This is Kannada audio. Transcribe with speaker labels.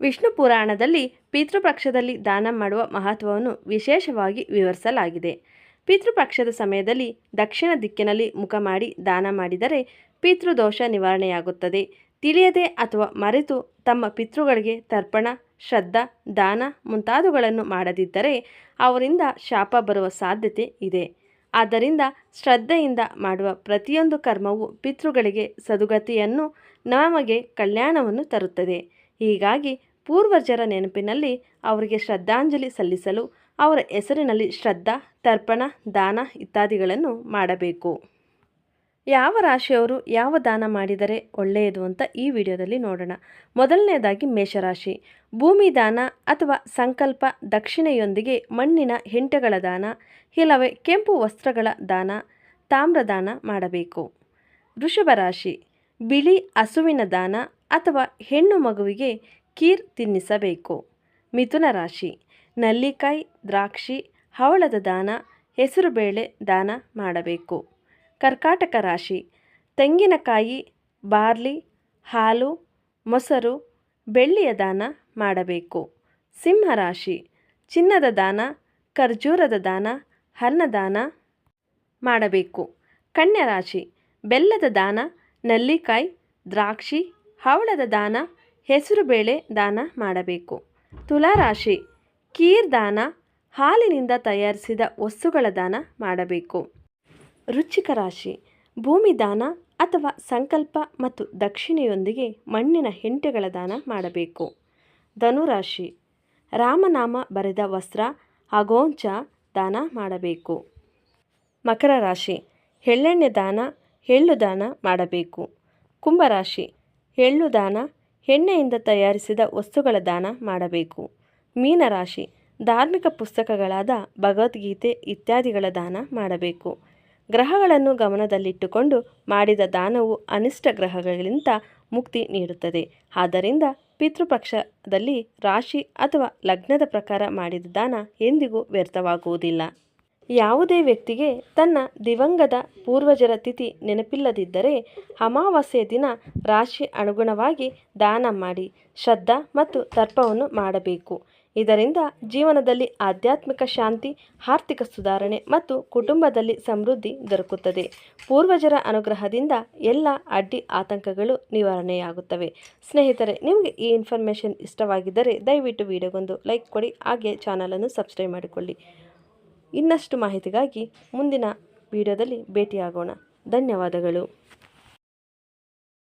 Speaker 1: ವಿಷ್ಣು ಪುರಾಣದಲ್ಲಿ ಪಿತೃಪಕ್ಷದಲ್ಲಿ ದಾನ ಮಾಡುವ ಮಹತ್ವವನ್ನು ವಿಶೇಷವಾಗಿ ವಿವರಿಸಲಾಗಿದೆ. ಪಿತೃಪಕ್ಷದ ಸಮಯದಲ್ಲಿ ದಕ್ಷಿಣ ದಿಕ್ಕಿನಲ್ಲಿ ಮುಖ ಮಾಡಿ ದಾನ ಮಾಡಿದರೆ ಪಿತೃದೋಷ ನಿವಾರಣೆಯಾಗುತ್ತದೆ. ತಿಳಿಯದೆ ಅಥವಾ ಮರೆತು ತಮ್ಮ ಪಿತೃಗಳಿಗೆ ತರ್ಪಣ, ಶ್ರದ್ಧಾ, ದಾನ ಮುಂತಾದವುಗಳನ್ನು ಮಾಡದಿದ್ದರೆ ಅವರಿಂದ ಶಾಪ ಬರುವ ಸಾಧ್ಯತೆ ಇದೆ. ಆದ್ದರಿಂದ ಶ್ರದ್ಧೆಯಿಂದ ಮಾಡುವ ಪ್ರತಿಯೊಂದು ಕರ್ಮವು ಪಿತೃಗಳಿಗೆ ಸದುಗತಿಯನ್ನು, ನಮಗೆ ಕಲ್ಯಾಣವನ್ನು ತರುತ್ತದೆ. ಹೀಗಾಗಿ ಪೂರ್ವಜರ ನೆನಪಿನಲ್ಲಿ ಅವರಿಗೆ ಶ್ರದ್ಧಾಂಜಲಿ ಸಲ್ಲಿಸಲು, ಅವರ ಹೆಸರಿನಲ್ಲಿ ಶ್ರದ್ಧಾ, ತರ್ಪಣ, ದಾನ ಇತ್ಯಾದಿಗಳನ್ನು ಮಾಡಬೇಕು. ಯಾವ ರಾಶಿಯವರು ಯಾವ ದಾನ ಮಾಡಿದರೆ ಒಳ್ಳೆಯದು ಅಂತ ಈ ವಿಡಿಯೋದಲ್ಲಿ ನೋಡೋಣ. ಮೊದಲನೆಯದಾಗಿ ಮೇಷರಾಶಿ. ಭೂಮಿ ದಾನ ಅಥವಾ ಸಂಕಲ್ಪ ದಕ್ಷಿಣೆಯೊಂದಿಗೆ ಮಣ್ಣಿನ ಹೆಂಟೆಗಳ ದಾನ, ಇಲ್ಲವೇ ಕೆಂಪು ವಸ್ತ್ರಗಳ ದಾನ, ತಾಮ್ರದಾನ ಮಾಡಬೇಕು. ವೃಷಭ ರಾಶಿ. ಬಿಳಿ ಹಸುವಿನ ದಾನ ಅಥವಾ ಹೆಣ್ಣು ಮಗುವಿಗೆ ಕೀರ್ ತಿನ್ನಿಸಬೇಕು. ಮಿಥುನ ರಾಶಿ. ನಲ್ಲಿಕಾಯಿ, ದ್ರಾಕ್ಷಿ, ಹವಳದ ದಾನ, ಹೆಸರುಬೇಳೆ ದಾನ ಮಾಡಬೇಕು. ಕರ್ಕಾಟಕ ರಾಶಿ. ತೆಂಗಿನಕಾಯಿ, ಬಾರ್ಲಿ, ಹಾಲು, ಮೊಸರು, ಬೆಳ್ಳಿಯ ದಾನ ಮಾಡಬೇಕು. ಸಿಂಹ ರಾಶಿ. ಚಿನ್ನದ ದಾನ, ಖರ್ಜೂರದ ದಾನ ಅನ್ನದಾನ ಮಾಡಬೇಕು. ಕನ್ಯಾ ರಾಶಿ. ಬೆಲ್ಲದ ದಾನ, ನಲ್ಲಿಕಾಯಿ, ದ್ರಾಕ್ಷಿ, ಹವಳದ ದಾನ ಹೆಸರುಬೇಳೆ ದಾನ ಮಾಡಬೇಕು. ತುಲಾರಾಶಿ, ಕೀರ್ ದಾನ, ಹಾಲಿನಿಂದ ತಯಾರಿಸಿದ ವಸ್ತುಗಳ ದಾನ ಮಾಡಬೇಕು. ರುಚಿಕ ರಾಶಿ, ಭೂಮಿ ದಾನ ಅಥವಾ ಸಂಕಲ್ಪ ಮತ್ತು ದಕ್ಷಿಣೆಯೊಂದಿಗೆ ಮಣ್ಣಿನ ಹೆಂಟೆಗಳ ದಾನ ಮಾಡಬೇಕು. ಧನುರಾಶಿ, ರಾಮನಾಮ ಬರೆದ ವಸ್ತ್ರ ಅಗೋಂಚ ದಾನ ಮಾಡಬೇಕು. ಮಕರ ರಾಶಿ, ಎಳ್ಳೆಣ್ಣೆ ದಾನ, ಎಳ್ಳು ದಾನ ಮಾಡಬೇಕು. ಕುಂಭರಾಶಿ ಎಳ್ಳು ದಾನ ಎಣ್ಣೆಯಿಂದ ತಯಾರಿಸಿದ ವಸ್ತುಗಳ ದಾನ ಮಾಡಬೇಕು. ಮೀನರಾಶಿ, ಧಾರ್ಮಿಕ ಪುಸ್ತಕಗಳಾದ ಭಗವದ್ಗೀತೆ ಇತ್ಯಾದಿಗಳ ದಾನ ಮಾಡಬೇಕು. ಗ್ರಹಗಳನ್ನು ಗಮನದಲ್ಲಿಟ್ಟುಕೊಂಡು ಮಾಡಿದ ದಾನವು ಅನಿಷ್ಟ ಗ್ರಹಗಳಿಗಿಂತ ಮುಕ್ತಿ ನೀಡುತ್ತದೆ. ಆದ್ದರಿಂದ ಪಿತೃಪಕ್ಷದಲ್ಲಿ ರಾಶಿ ಅಥವಾ ಲಗ್ನದ ಪ್ರಕಾರ ಮಾಡಿದ ದಾನ ಎಂದಿಗೂ ವ್ಯರ್ಥವಾಗುವುದಿಲ್ಲ. ಯಾವುದೇ ವ್ಯಕ್ತಿಗೆ ತನ್ನ ದಿವಂಗದ ಪೂರ್ವಜರ ತಿಥಿ ನೆನಪಿಲ್ಲದಿದ್ದರೆ ಅಮಾವಾಸ್ಯೆಯ ದಿನ ರಾಶಿ ಅನುಗುಣವಾಗಿ ದಾನ ಮಾಡಿ, ಶ್ರದ್ಧಾ ಮತ್ತು ತರ್ಪವನ್ನು ಮಾಡಬೇಕು. ಇದರಿಂದ ಜೀವನದಲ್ಲಿ ಆಧ್ಯಾತ್ಮಿಕ ಶಾಂತಿ, ಆರ್ಥಿಕ ಸುಧಾರಣೆ ಮತ್ತು ಕುಟುಂಬದಲ್ಲಿ ಸಮೃದ್ಧಿ ದೊರಕುತ್ತದೆ. ಪೂರ್ವಜರ ಅನುಗ್ರಹದಿಂದ ಎಲ್ಲ ಅಡ್ಡಿ ಆತಂಕಗಳು ನಿವಾರಣೆಯಾಗುತ್ತವೆ. ಸ್ನೇಹಿತರೆ, ನಿಮಗೆ ಈ ಇನ್ಫಾರ್ಮೇಷನ್ ಇಷ್ಟವಾಗಿದ್ದರೆ ದಯವಿಟ್ಟು ವಿಡಿಯೋಗೊಂದು ಲೈಕ್ ಕೊಡಿ, ಹಾಗೆ ಚಾನಲನ್ನು ಸಬ್ಸ್ಕ್ರೈಬ್ ಮಾಡಿಕೊಳ್ಳಿ. ಇನ್ನಷ್ಟು ಮಾಹಿತಿಗಾಗಿ ಮುಂದಿನ ವಿಡಿಯೋದಲ್ಲಿ ಭೇಟಿಯಾಗೋಣ. ಧನ್ಯವಾದಗಳು.